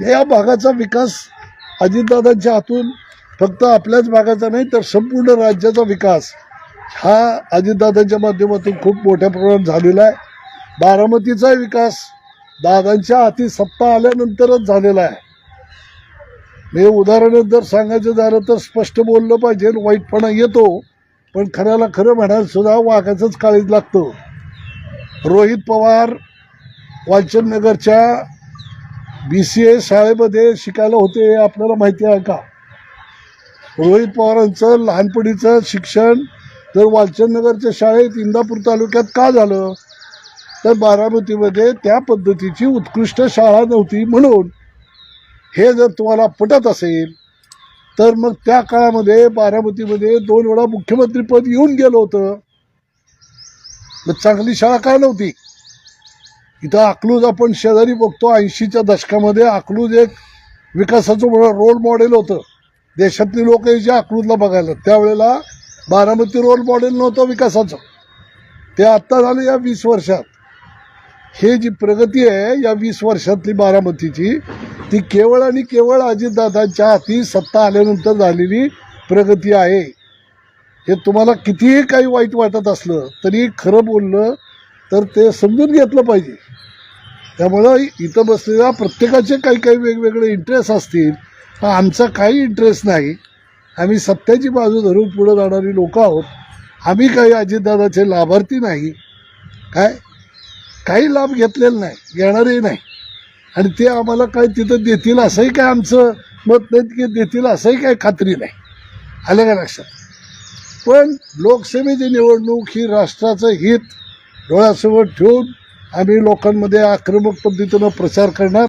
या भागाचा विकास अजितदादांच्या हातून फक्त आपल्याच भागाचा नाही तर संपूर्ण राज्याचा विकास हा अजितदादांच्या माध्यमातून खूप मोठ्या प्रमाणात झालेला आहे. बारामतीचा विकास दादांच्या हाती सत्ता आल्यानंतरच झालेला आहे. मी उदाहरण जर सांगायचं झालं तर स्पष्ट बोललं पाहिजे वाईटपणा येतो पण खऱ्याला खरं म्हणायला सुद्धा वाघाचंच काळीज लागतं. रोहित पवार वालचंदनगरच्या बी सी ए शाळेमध्ये शिकायला होते हे आपल्याला माहिती आहे का? रोहित पवारांचं लहानपणीचं शिक्षण तर वालचंदनगरच्या शाळेत इंदापूर तालुक्यात का झालं? तर बारामतीमध्ये त्या पद्धतीची उत्कृष्ट शाळा नव्हती म्हणून हे जर तुम्हाला पटत असेल तर मग त्या काळामध्ये बारामतीमध्ये दोन वेळा मुख्यमंत्रीपद येऊन गेलं होतं. मग चांगली शाळा का नव्हती? इथं अकलूज आपण शेजारी बघतो ऐंशीच्या दशकामध्ये अकलूज एक विकासाचं रोल मॉडेल होतं. देशातली लोक यायची अकलूजला बघायला त्यावेळेला बारामती रोल मॉडेल नव्हतं विकासाचं. ते आत्ता झालं या वीस वर्षात. हे जी प्रगती आहे या वीस वर्षातली बारामतीची ती केवळ आणि केवळ अजितदादांच्या हाती सत्ता आल्यानंतर झालेली प्रगती आहे. हे तुम्हाला कितीही काही वाईट वाटत असलं तरी खरं बोललं तर ते समजून घेतलं पाहिजे. त्यामुळं इथं बसलेल्या प्रत्येकाचे काही काही वेगवेगळे इंटरेस्ट असतील पण आमचा काही इंटरेस्ट नाही. आम्ही सत्याची बाजू धरून पुढं जाणारी लोक आहोत. आम्ही काही अजितदादाचे लाभार्थी नाही. काय? काही लाभ घेतलेला नाही घेणारही नाही. आणि ते आम्हाला काय तिथं देतील असंही काय आमचं मत नाही की देतील असंही काय खात्री नाही. आलं का लक्षात? पण लोकसभेची निवडणूक ही राष्ट्राचं हित डोळ्यासमोर ठेवून आम्ही लोकांमध्ये आक्रमक पद्धतीनं प्रचार करणार.